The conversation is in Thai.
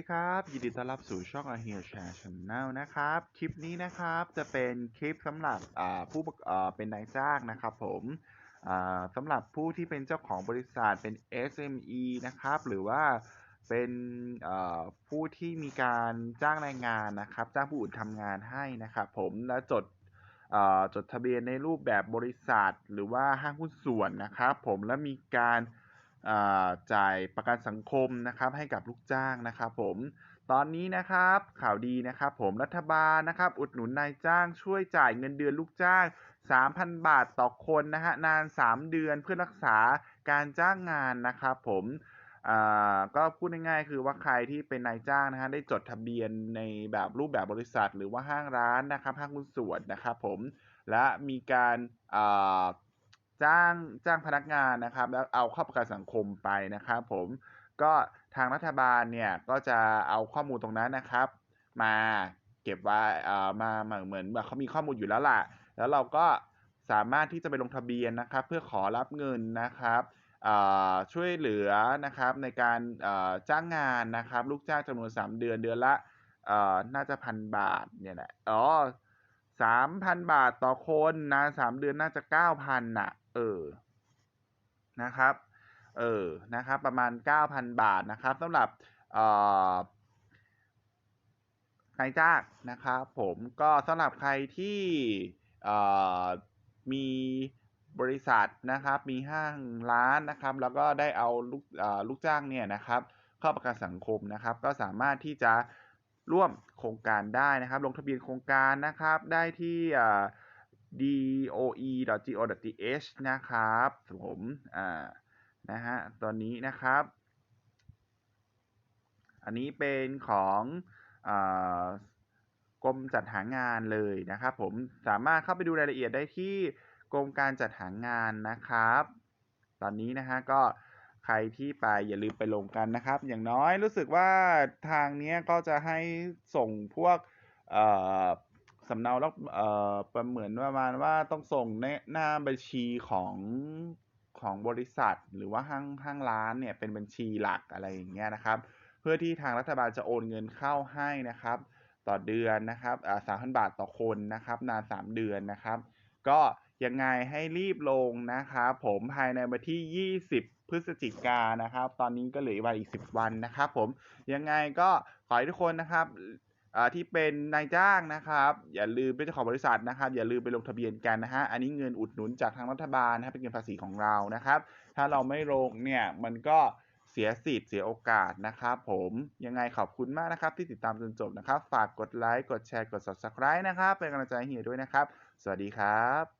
ดีครับ ยินดีต้อนรับสู่ช่อง a h e r Share Channel นะครับ คลิปนี้นะครับจะเป็นคลิปสำหรับผู้เป็นนายจ้างนะครับผมอ่าสำหรับผู้ที่เป็นเจ้าของบริษัทเป็น SME นะครับ หรือว่าเป็นผู้ที่มีการจ้างแรงงานนะครับ จ้างผู้อื่นทำงานให้นะครับผมและจดจดทะเบียนในรูปแบบบริษัท หรือว่าห้างหุ้นส่วนนะครับ ผมและมีการ จ่ายประกันสังคมนะครับให้กับลูกจ้างนะครับผมตอนนี้นะครับข่าวดีนะครับผมรัฐบาลนะครับอุดหนุนนายจ้างช่วยจ่ายเงินเดือนลูกจ้าง 3,000 บาทต่อคนนะฮะนาน 3 เดือนเพื่อรักษาการจ้างงานนะครับผมก็พูดง่ายๆคือว่าใครที่เป็นนายจ้างนะฮะได้จดทะเบียนในแบบรูปแบบบริษัท หรือว่าห้างร้านนะครับห้างหุ้นส่วนนะครับผมและมีการ จ้างจ้างพนักงานนะครับ แล้วเอาเข้าประกันสังคมไปนะครับผมก็ทางรัฐบาลเนี่ยก็จะเอาข้อมูลตรงนั้นนะครับ มาเก็บไว้เอ่อมามาเหมือนแบบเขามีข้อมูลอยู่แล้วล่ะ แล้วเราก็สามารถที่จะไปลงทะเบียนนะครับ เพื่อขอรับเงินนะครับช่วยเหลือนะครับในการจ้างงานนะครับ ลูกจ้างจำนวน 3 เดือนเดือนละน่าจะพันบาทเนี่ยแหละอ๋อ สามพันบาทต่อคนนะสามเดือนน่าจะเก้าพันน่ะ เออ นะครับ เออ นะครับ ประมาณเก้าพันบาทนะครับสำหรับเอ่อนายจ้างนะครับผมก็สำหรับใครที่เอ่อมีบริษัทนะครับ มีห้างร้านนะครับ แล้วก็ได้เอาลูกเออลูกจ้างเนี่ยนะครับ เข้าประกันสังคมนะครับ ก็สามารถที่จะ ร่วมโครงการได้นะครับ ลงทะเบียนโครงการนะครับ ได้ที่ doe.go.th นะครับผมอ่านะฮะตอนนี้นะครับ อันนี้เป็นของอกรมจัดหางานเลยนะครับ ผมสามารถเข้าไปดูรายละเอียดได้ที่กรมการจัดหางานนะครับ ตอนนี้นะฮะก็ รที่ไปอย่าลืมไปลงกันนะครับ อย่างน้อยรู้สึกว่าทางนี้ก็จะให้ส่งพวกสำเนาแล้วประเหมือนประมาณว่าต้องส่งในหน้าบัญชีของของบริษัท หรือว่าห้างห้างร้านเนี่ยเป็นบัญชีหลักอะไรอย่างเงี้ยนะครับ เพื่อที่ทางรัฐบาลจะโอนเงินเข้าให้นะครับ ต่อเดือนนะครับสามพันบาทต่อคนนะครับ นานสามเดือนนะครับ ก็ ยังไงให้รีบลงนะครับผมภายในวันที่ 20 พฤศจิกายนนะครับ ตอนนี้ก็เหลืออีกวันอีก 10 วันนะครับผมยังไงก็ขอให้ทุกคนนะครับที่เป็นนายจ้างนะครับ อย่าลืมเป็นเจ้าของบริษัทนะครับ อย่าลืมไปลงทะเบียนกันนะฮะอันนี้เงินอุดหนุนจากทางรัฐบาลนะครับเป็นเงินภาษีของเรานะครับ ถ้าเราไม่ลงเนี่ยมันก็เสียสิทธิ์เสียโอกาสนะครับผมยังไงขอบคุณมากนะครับ ที่ติดตามจนจบนะครับ ฝากกดไลค์กดแชร์กด subscribe นะครับ เป็นกำลังใจให้เฮียด้วยนะครับ สวัสดีครับ